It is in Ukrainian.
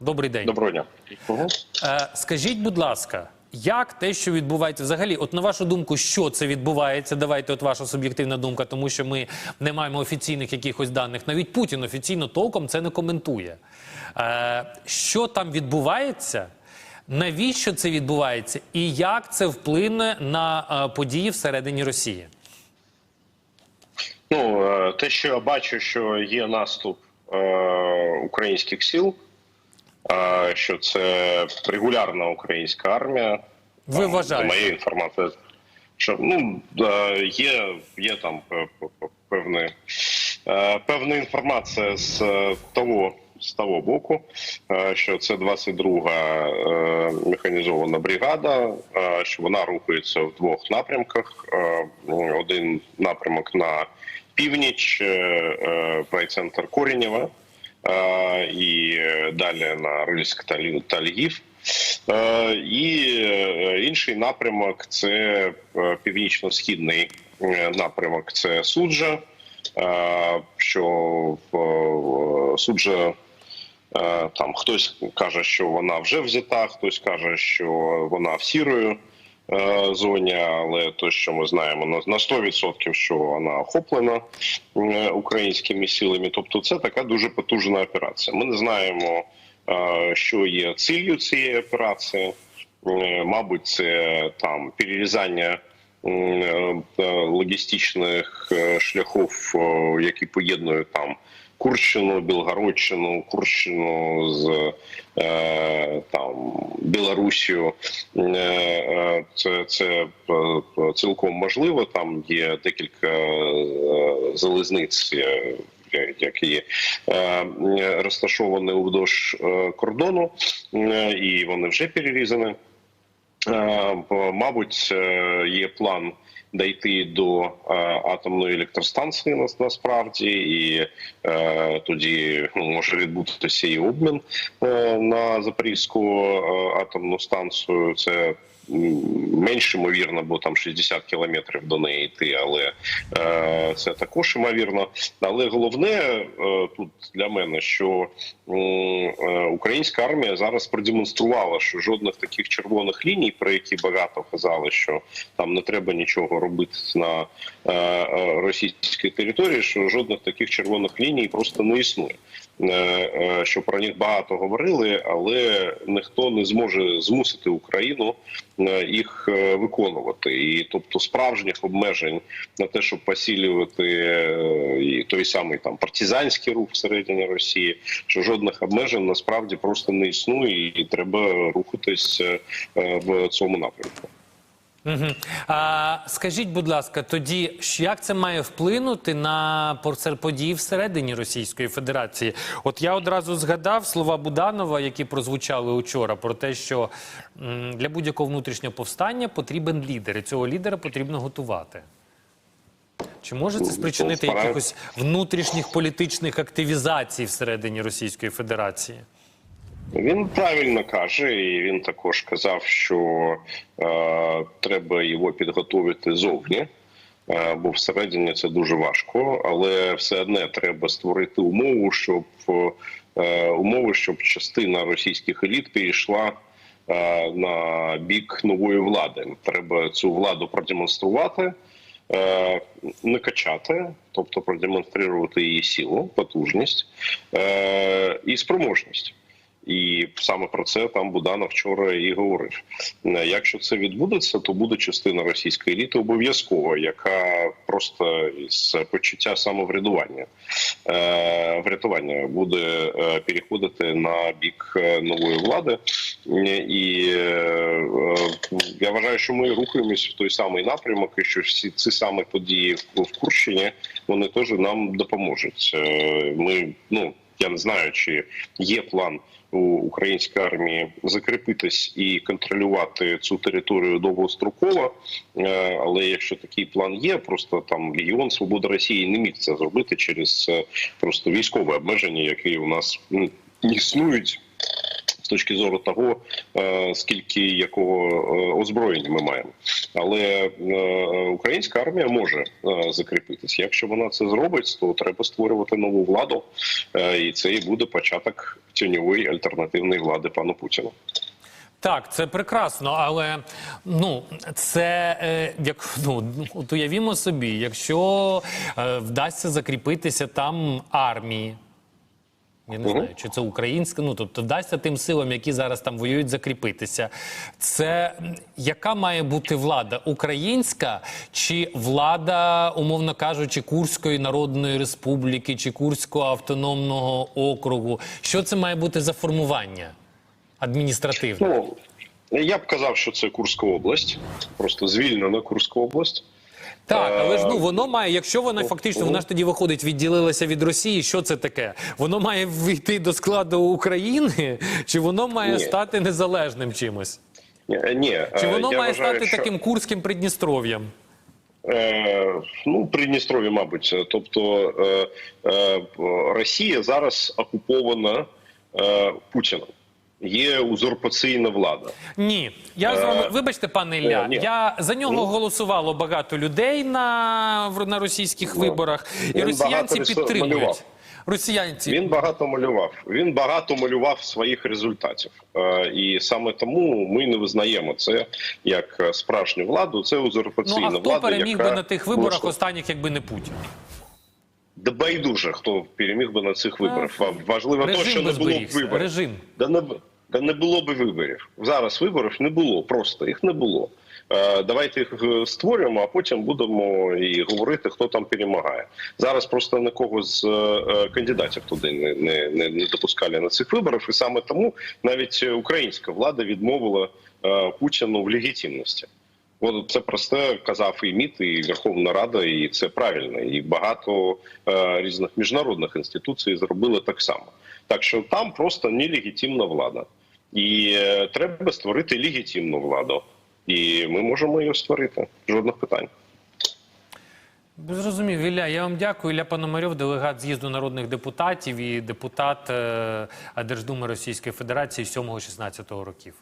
Добрий день. Доброго дня. Угу. Е, скажіть, будь ласка, як те, що відбувається взагалі? От на вашу думку, що це відбувається? Давайте, от ваша суб'єктивна думка, тому що ми не маємо офіційних якихось даних. Навіть Путін офіційно толком це не коментує. Е, що там відбувається? Навіщо це відбувається, і як це вплине на е, події всередині Росії? Ну те, що я бачу, що є наступ е, українських сил, е, що це регулярна українська армія. Ви Там, вважаєте? За моєю що ну є, є там пе- пе- певне, е, певна інформація з е, того. З того боку, е, що це 22-га е, механізована бригада, що вона рухається в двох напрямках. Один напрямок на північ, райцентр Корінєва, і далі на Рильськ та Львів. Е, І е, інший напрямок це е, північно-східний е, напрямок. Це суджа, е, що е, суджа. Е, Там хтось каже, що вона вже взята, хтось каже, що вона в сірою е, зоні, але то, що ми знаємо, на на 100% що вона охоплена е, українськими силами. Тобто, це така дуже потужна операція. Ми не знаємо, е, що є ціллю цієї операції. Е, Мабуть, це там перерізання е, логістичних е, шляхів, е, які поєднують там Курщину, Білгородщину, Курщину з е, там Білорусію. Е, е, Це, це е, цілком можливо. Там є декілька е, залізниць. е, які розташовані вздовж е, кордону, і вони вже перерізані. Е, Мабуть, е, є план дійти до е, атомної електростанції нас- насправді, і тоді ну, може відбутися і обмін на Запорізьку атомну станцію. Це менш ймовірно, бо там 60 кілометрів до неї йти, але е, це також ймовірно. Але головне е, тут для мене, що е, українська армія зараз продемонструвала, що жодних таких червоних ліній, про які багато казали, що там не треба нічого робити на е, е, російській території, що жодних таких червоних ліній просто не існує. Е, Що про них багато говорили, але ніхто не зможе змусити Україну їх виконувати. І тобто справжніх обмежень на те, щоб посилювати е, і той самий там партизанський рух всередині Росії, що жодних обмежень насправді просто не існує, і треба рухатись е, в цьому напрямку. Угу. А, скажіть, будь ласка, тоді як це має вплинути на події всередині Російської Федерації? От я одразу згадав слова Буданова, які прозвучали учора, про те, що для будь-якого внутрішнього повстання потрібен лідер, і цього лідера потрібно готувати. Чи може це спричинити якихось внутрішніх політичних активізацій всередині Російської Федерації? Він правильно каже, і він також казав, що е, треба його підготувати зовні, е, бо всередині це дуже важко, але все одне треба створити умову, щоб е, умови, щоб частина російських еліт перейшла е, на бік нової влади. Треба цю владу продемонструвати. Не качати, тобто продемонструвати її силу, потужність е, і спроможність. І саме про це там Буданов вчора і говорив. Е, Якщо це відбудеться, то буде частина російської еліти обов'язково, яка просто з почуття самоврядування е, врятування буде е, переходити на бік нової влади. І я вважаю, що ми рухаємось в той самий напрямок, і що всі ці самі події в Курщині вони теж нам допоможуть. Ми ну я не знаю, чи є план у української армії закріпитись і контролювати цю територію довгостроково. Е, Але якщо такий план є, просто там Легіон Свобода Росії не міг це зробити через е, просто військове обмеження, які у нас ну, існують. З точки зору того, е, скільки якого е, озброєння ми маємо. Але е, українська армія може закріпитися. Якщо вона це зробить, то треба створювати нову владу, і це і буде початок тіньової альтернативної влади пану Путіну. Так, це прекрасно, але ну це е, як ну от уявімо собі, якщо е, вдасться закріпитися там армії. Я не знаю, чи це українська, ну тобто вдасться тим силам, які зараз там воюють, закріпитися. Це яка має бути влада? Українська чи влада, умовно кажучи, Курської Народної Республіки чи Курського автономного округу? Що це має бути за формування адміністративне? Ну я б казав, що це Курська область, просто звільнена Курська область. Так, але ж ну Е, воно має, якщо вона фактично вона ж тоді виходить, відділилася від Росії. Що це таке? Воно має війти до складу України, чи воно має Ні. стати незалежним чимось? Ні, ні Чи е, воно я має вважаю, стати що- таким курським Придністров'ям? Е, ну, Придністров'я, мабуть. Тобто е, е, Росія зараз окупована е, Путіном. Є узурпаційна влада. Ні, я з вами вибачте, пане Ілля. Е, ні. Я за нього Ну. голосувало багато людей на, на російських Ну, виборах, і він росіянці багато підтримують. малював. Росіянці Він багато малював. Він багато малював своїх результатів. Е, і саме тому ми не визнаємо це як е, справжню владу. Це ну узурпаційна а хто влада. переміг яка би на тих виборах останніх, якби не Путін? Да байдуже, хто переміг би на цих виборах. Ва- Важливо те, що не було б виборів. Режим. Да не, да не було б виборів. Зараз виборів не було, просто їх не було. Е, давайте їх е, створюємо, а потім будемо і говорити, хто там перемагає. Зараз просто нікого з е, кандидатів туди не, не, не, не допускали на цих виборах, і саме тому навіть українська влада відмовила Путіну в легітимності. От це просте казав і МІД, і Верховна Рада, і це правильно. І багато е, різних міжнародних інституцій зробили так само. Так що там просто нелегітимна влада, і е, треба створити легітимну владу. І ми можемо її створити. Жодних питань. Зрозумів, Ілля, я вам дякую. Ілля Пономарьов, делегат з'їзду народних депутатів і депутат е, Держдуми Російської Федерації 7-16 років.